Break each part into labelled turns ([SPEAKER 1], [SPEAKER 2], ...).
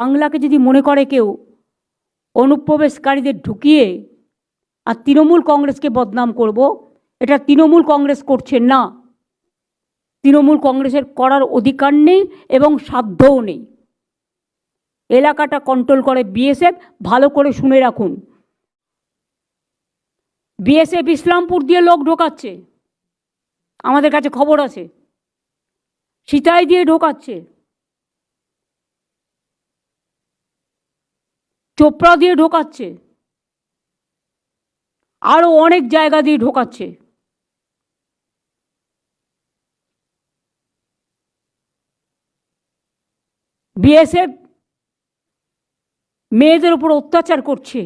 [SPEAKER 1] বাংলাকে যদি মনে করে কেউ, অনুপ্রবেশকারীদের ঢুকিয়ে আর তৃণমূল কংগ্রেসকে বদনাম করব, এটা তৃণমূল কংগ্রেস করছে না। তৃণমূল কংগ্রেসের করার অধিকার নেই এবং সাধ্যও নেই। এলাকাটা কন্ট্রোল করে বিএসএফ, ভালো করে শুনে রাখুন। বিএসএফ ইসলামপুর দিয়ে লোক ঢোকাচ্ছে। আমাদের কাছে খবর আছে। সিতাই দিয়ে ঢোকাচ্ছে। চোপড়া দিয়ে ঢোকাচ্ছে। আরও অনেক জায়গা দিয়ে ঢোকাচ্ছে। বিএসএফ মেয়েদের উপর অত্যাচার করছে।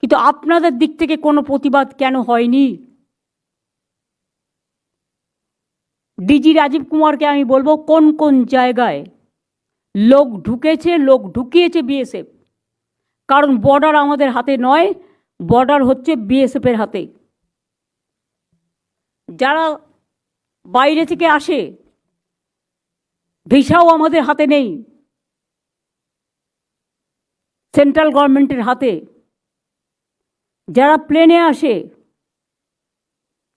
[SPEAKER 1] কিন্তু আপনাদের দিক থেকে কোনো প্রতিবাদ কেন হয়নি? ডিজি রাজীব কুমারকে আমি বলব, কোন কোন জায়গায় লোক ঢুকেছে, লোক ঢুকিয়েছে বিএসএফ কারণ বর্ডার আমাদের হাতে নয় বর্ডার হচ্ছে বিএসএফের হাতে। যারা বাইরে থেকে আসে, ভিসাও আমাদের হাতে নেই। সেন্ট্রাল গভর্নমেন্টের হাতে। যারা প্লেনে আসে,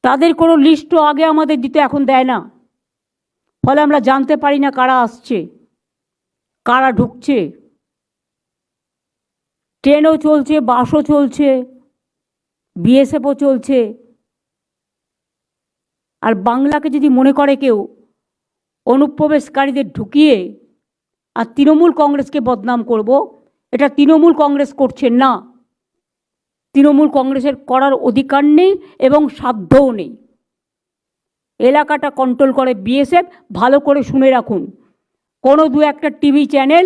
[SPEAKER 1] তাদের কোনো লিস্টও আগে আমাদের দিতে এখন দেয় না। ফলে আমরা জানতে পারি না কারা আসছে। কারা ঢুকছে? ট্রেনও চলছে, বাসও চলছে বিএসএফও চলছে। আর বাংলাকে যদি মনে করে কেউ, অনুপ্রবেশকারীদের ঢুকিয়ে আর তৃণমূল কংগ্রেসকে বদনাম করব, এটা তৃণমূল কংগ্রেস করছে না। তৃণমূল কংগ্রেসের করার অধিকার নেই এবং সাধ্যও নেই। এলাকাটা কন্ট্রোল করে বিএসএফ ভালো করে শুনে রাখুন। কোনো দু একটা টিভি চ্যানেল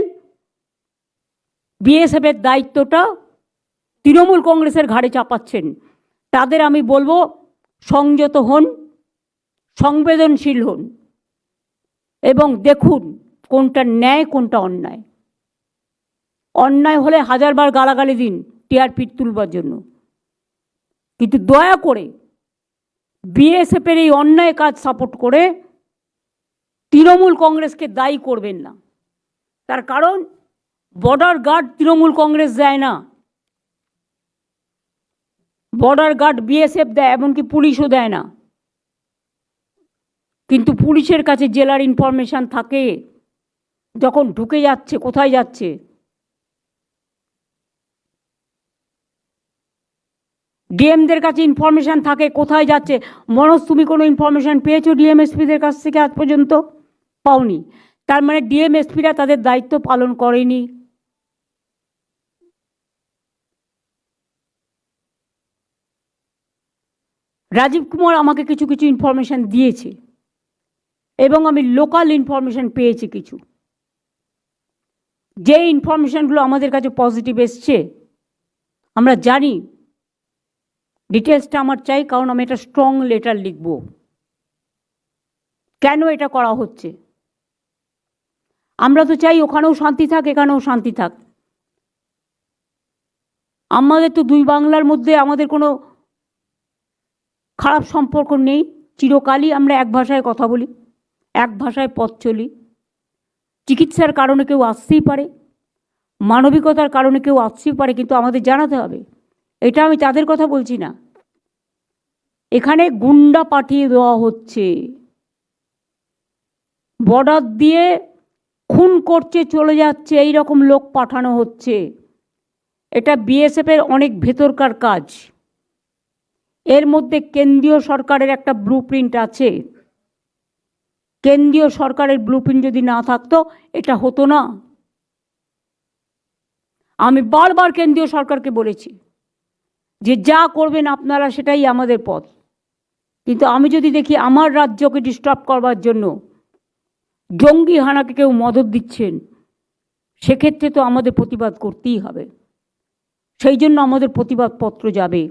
[SPEAKER 1] বিএসএফের দায়িত্বটা তৃণমূল কংগ্রেসের ঘাড়ে চাপাচ্ছেন। তাদের আমি বলব, সংযত হন, সংবেদনশীল হন এবং দেখুন কোনটা ন্যায়, কোনটা অন্যায়। অন্যায় হলে হাজারবার গালাগালি দিন টিআরপি তুলবার জন্য। কিন্তু দয়া করে বিএসএফের এই অন্যায় কাজ সাপোর্ট করে তৃণমূল কংগ্রেসকে দায়ী করবেন না। তার কারণ বর্ডার গার্ড তৃণমূল কংগ্রেস দেয় না। বর্ডার গার্ড বিএসএফ দেয়, এমনকি পুলিশও দেয় না। কিন্তু পুলিশের কাছে জেলার ইনফরমেশান থাকে, যখন ঢুকে যাচ্ছে, কোথায় যাচ্ছে। ডিএমদের কাছে ইনফরমেশান থাকে, কোথায় যাচ্ছে। মনোজ, তুমি কোনো ইনফরমেশান পেয়েছ ডিএমএসপিদের কাছ থেকে আজ পর্যন্ত? পাওনি। তার মানে ডিএমএসপিরা তাদের দায়িত্ব পালন করেনি। রাজীব কুমার আমাকে কিছু কিছু ইনফরমেশান দিয়েছে এবং আমি লোকাল ইনফরমেশান পেয়েছি কিছু। যে ইনফরমেশানগুলো আমাদের কাছে পজিটিভ এসছে, আমরা জানি। ডিটেলসটা আমার চাই, কারণ আমি একটা স্ট্রং লেটার লিখব। কেন এটা করা হচ্ছে? আমরা তো চাই ওখানেও শান্তি থাক, এখানেও শান্তি থাক। আমাদের তো দুই বাংলার মধ্যে আমাদের কোনো খারাপ সম্পর্ক নেই। চিরকালই আমরা এক ভাষায় কথা বলি, এক ভাষায় পথ চলি। চিকিৎসার কারণে কেউ আসতেই পারে, মানবিকতার কারণে কেউ আসতেই পারে, কিন্তু আমাদের জানাতে হবে। এটা আমি তাদের কথা বলছি না। এখানে গুন্ডা পাঠিয়ে দেওয়া হচ্ছে। বর্ডার দিয়ে খুন করছে, চলে যাচ্ছে এই রকম লোক পাঠানো হচ্ছে। এটা বিএসএফের অনেক ভেতরকার কাজ। এর মধ্যে কেন্দ্রীয় সরকারের একটা ব্লু আছে। কেন্দ্রীয় সরকারের ব্লু যদি না থাকতো, এটা হতো না। আমি বারবার কেন্দ্রীয় সরকারকে বলেছি যে যা করবেন আপনারা, সেটাই আমাদের পথ। কিন্তু আমি যদি দেখি আমার রাজ্যকে ডিস্টার্ব করবার জন্য জঙ্গি হানাকে কেউ মদত দিচ্ছেন, সেক্ষেত্রে তো আমাদের প্রতিবাদ করতেই হবে। সেই জন্য আমাদের প্রতিবাদপত্র যাবে।